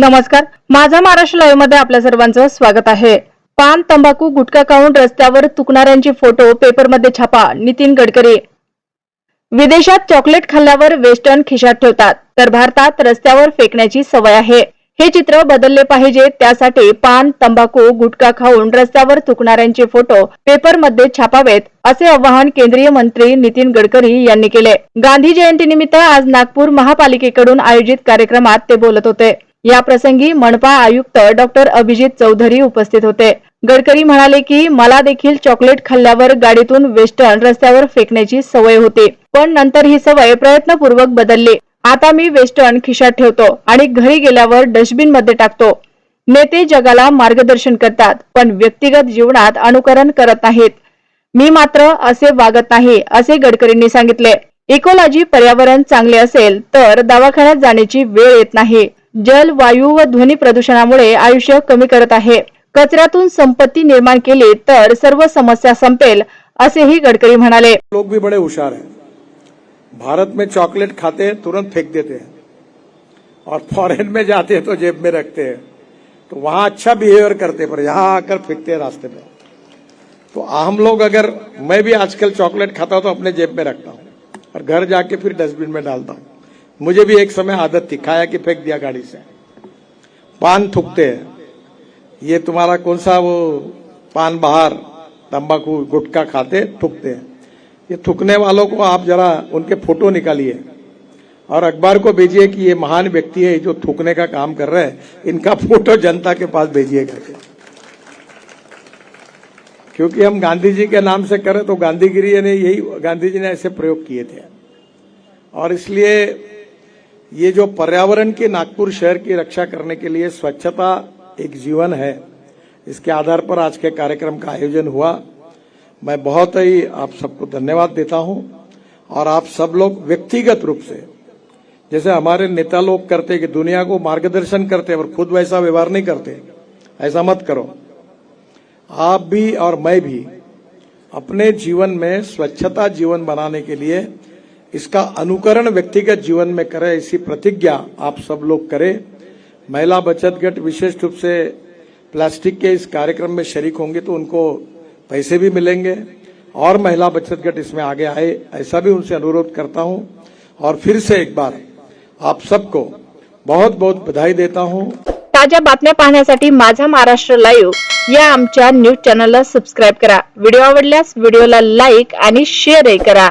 नमस्कार. माझा महाराष्ट्र लाईव्हमध्ये आपल्या सर्वांचं स्वागत आहे. पान तंबाखू गुटखा खाऊन रस्त्यावर तुकणाऱ्यांचे फोटो पेपरमध्ये छापा नितीन गडकरी. विदेशात चॉकलेट खाल्ल्यावर वेस्टर्न खिशात ठेवतात तर भारतात रस्त्यावर फेकण्याची सवय आहे. हे चित्र बदलले पाहिजे त्यासाठी पान तंबाखू गुटखा खाऊन रस्त्यावर तुकणाऱ्यांचे फोटो पेपरमध्ये छापावेत असे आवाहन केंद्रीय मंत्री नितीन गडकरी यांनी केले. गांधी जयंतीनिमित्त आज नागपूर महापालिकेकडून आयोजित कार्यक्रमात ते बोलत होते. या प्रसंगी मनपा आयुक्त डॉक्टर अभिजित चौधरी उपस्थित होते. गडकरी म्हणाले की मला देखील चॉकलेट खाल्ल्यावर गाडीतून वेस्टर्न रस्त्यावर फेकण्याची सवय होती पण नंतर ही सवय प्रयत्नपूर्वक बदलली. आता मी वेस्टर्न खिशात ठेवतो आणि घरी गेल्यावर डस्टबिनमध्ये टाकतो. नेते जगाला मार्गदर्शन करतात पण व्यक्तिगत जीवनात अनुकरण करत नाहीत. मी मात्र असे वागत नाही असे गडकरींनी सांगितले. इकोलॉजी पर्यावरण चांगले असेल तर दवाखान्यात जाण्याची वेळ येत नाही. जल, वायू व ध्वनी प्रदूषणामुळे आयुष्य कमी करत आहे. कचऱ्यातून संपत्ती निर्माण केली तर सर्व समस्या संपेल गडकरी लोग भी बड़े होशियार हैं भारत में चॉकलेट खाते हैं, तुरंत फेंक देते हैं. और फॉरेन में जाते हैं तो जेब में रखते हैं. तो वहाँ अच्छा बिहेवियर करते पर यहाँ आकर फेंकते हैं रास्ते में. तो हम लोग अगर, मैं भी आजकल चॉकलेट खाता हूँ तो अपने जेब में रखता हूँ. और घर जाके फिर डस्टबिन में डालता हूँ. मुझे भी एक समय आदत थी, खाया कि फेंक दिया गाड़ी से। पान थूकते हैं। ये तुम्हारा कौन सा वो पान बाहर, तंबाकू, गुटखा खाते थूकते हैं। ये थूकने वालों को आप जरा उनके फ़ोटो निकालिए और अखबार को भेजिए कि ये महान व्यक्ति है, जो थूकने का काम कर रहे हैं। इनका फ़ोटो जनता के पास भेजिए करके। क्योंकि हम गांधी जी के नाम से करें तो गांधीगिरी ने यही, गांधी जी ने ऐसे प्रयोग किए थे। और इसलिए ये जो पर्यावरण की नागपुर शहर की रक्षा करने के लिए स्वच्छता एक जीवन है, इसके आधार पर आज के कार्यक्रम का आयोजन हुआ। मैं बहुत ही आप सबको धन्यवाद देता हूँ और आप सब लोग व्यक्तिगत रूप से, जैसे हमारे नेता लोग करते कि दुनिया को मार्गदर्शन करते और खुद वैसा व्यवहार नहीं करते, ऐसा मत करो। आप भी और मैं भी अपने जीवन में स्वच्छता जीवन बनाने के लिए इसका अनुकरण व्यक्तिगत जीवन में करें ऐसी प्रतिज्ञा आप सब लोग करें। महिला बचत गट विशेष रूप से प्लास्टिक के इस कार्यक्रम में शरीक होंगे तो उनको पैसे भी मिलेंगे और महिला बचत गट इसमें आगे आए, ऐसा भी उनसे अनुरोध करता हूँ। और फिर से एक बार आप सबको बहुत बहुत बधाई देता हूँ। ताज्या बातम्या पाहण्यासाठी माझा महाराष्ट्र लाईव्ह या आमच्या न्यूज़ चॅनलला सबस्क्राईब करा. व्हिडिओ आवडल्यास व्हिडिओला लाईक आणि शेअरही करा.